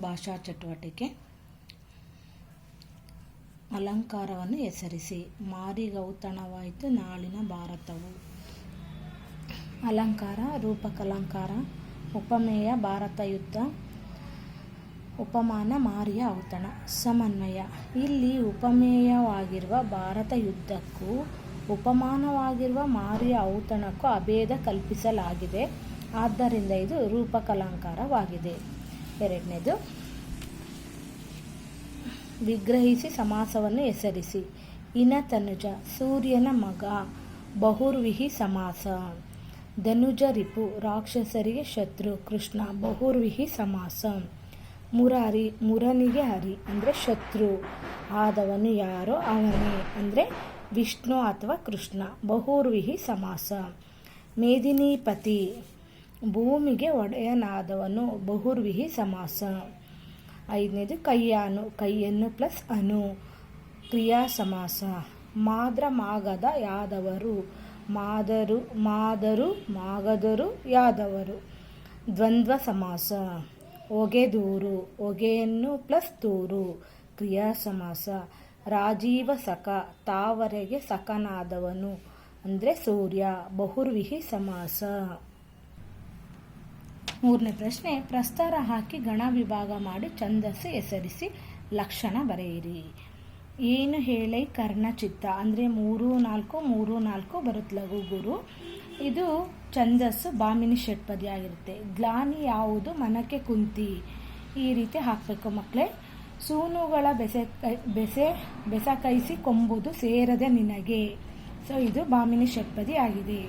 ಭಾಷಾ ಚಟುವಟಿಕೆ. ಅಲಂಕಾರವನ್ನು ಹೆಸರಿಸಿ. ಮಾರಿಗೌತಣವಾಯಿತು ನಾಳಿನ ಭಾರತವು. ಅಲಂಕಾರ, ರೂಪಕಲಂಕಾರ, ಉಪಮೇಯ ಭಾರತ ಯುದ್ಧ ಉಪಮಾನ, ಮಾರಿಯ ಔತಣ, ಸಮನ್ವಯ. ಇಲ್ಲಿ ಉಪಮೇಯವಾಗಿರುವ ಭಾರತ ಯುದ್ಧಕ್ಕೂ ಉಪಮಾನವಾಗಿರುವ ಮಾರಿಯ ಔತಣಕ್ಕೂ ಅಭೇದ ಕಲ್ಪಿಸಲಾಗಿದೆ. ಆದ್ದರಿಂದ ಇದು ರೂಪಕಲಂಕಾರವಾಗಿದೆ. ಎರಡನೇದು, ವಿಗ್ರಹಿಸಿ ಸಮಾಸವನ್ನು ಹೆಸರಿಸಿ. ಇನ ತನುಜ, ಸೂರ್ಯನ ಮಗ, ಬಹುರ್ವಿಹಿ ಸಮಾಸ. ಧನುಜ ರಿಪು, ರಾಕ್ಷಸರಿಗೆ ಶತ್ರು, ಕೃಷ್ಣ, ಬಹುರ್ವಿಹಿ ಸಮಾಸ. ಮುರಾರಿ, ಮುರನಿಗೆ ಹರಿ, ಅಂದರೆ ಶತ್ರು. ಆದವನು ಯಾರೋ ಅವನೇ, ಅಂದರೆ ವಿಷ್ಣು ಅಥವಾ ಕೃಷ್ಣ, ಬಹುರ್ವಿಹಿ ಸಮಾಸ. ಮೇದಿನೀಪತಿ ಭೂಮಿಗೆ ಒಡೆಯನಾದವನು ಬಹುರ್ವಿಹಿ ಸಮಾಸ. ಐದನೇದು, ಕೈಯಾನು, ಕೈಯನ್ನು ಪ್ಲಸ್ ಅನು, ಕ್ರಿಯಾ ಸಮಾಸ. ಮಾದ್ರ ಮಾಗದ ಯಾದವರು, ಮಾದರು ಮಾದರು, ಮಾಗದರು ಯಾದವರು. ದ್ವಂದ್ವ ಸಮಾಸ. ಒಗೆದೂರು, ಒಗೆಯನ್ನು ಪ್ಲಸ್ ತೂರು, ಕ್ರಿಯಾ ಸಮಾಸ. ರಾಜೀವ ಸಖ ತಾವರೆಗೆ ಸಖನಾದವನು ಅಂದರೆ ಸೂರ್ಯ, ಬಹುರ್ವಿಹಿ ಸಮಾಸ. ಮೂರನೇ ಪ್ರಶ್ನೆ, ಪ್ರಸ್ತಾರ ಹಾಕಿ ಗಣ ವಿಭಾಗ ಮಾಡಿ ಛಂದಸ್ಸು ಹೆಸರಿಸಿ ಲಕ್ಷಣ ಬರೆಯಿರಿ. ಏನು ಹೇಳಿ ಕರ್ಣಚಿತ್ತ? ಅಂದರೆ ಮೂರು ನಾಲ್ಕು ಮೂರು ನಾಲ್ಕು ಬರುತ್ತೆ ಲಘು ಗುರು. ಇದು ಛಂದಸ್ಸು ಬಾಮಿನಿ ಷಟ್ಪದಿ ಆಗಿರುತ್ತೆ. ಗ್ಲಾನಿ ಯಾವುದು? ಮನಕ್ಕೆ ಕುಂತಿ. ಈ ರೀತಿ ಹಾಕಬೇಕು ಮಕ್ಕಳೇ ಸೂನುಗಳ ಬೆಸೆ ಬೆಸ ಕೈಸಿ ಕೊಂಬುದು ಸೇರದೆ ನಿನಗೆ. ಸೊ ಇದು ಬಾಮಿನಿ ಷಟ್ಪದಿ ಆಗಿದೆ.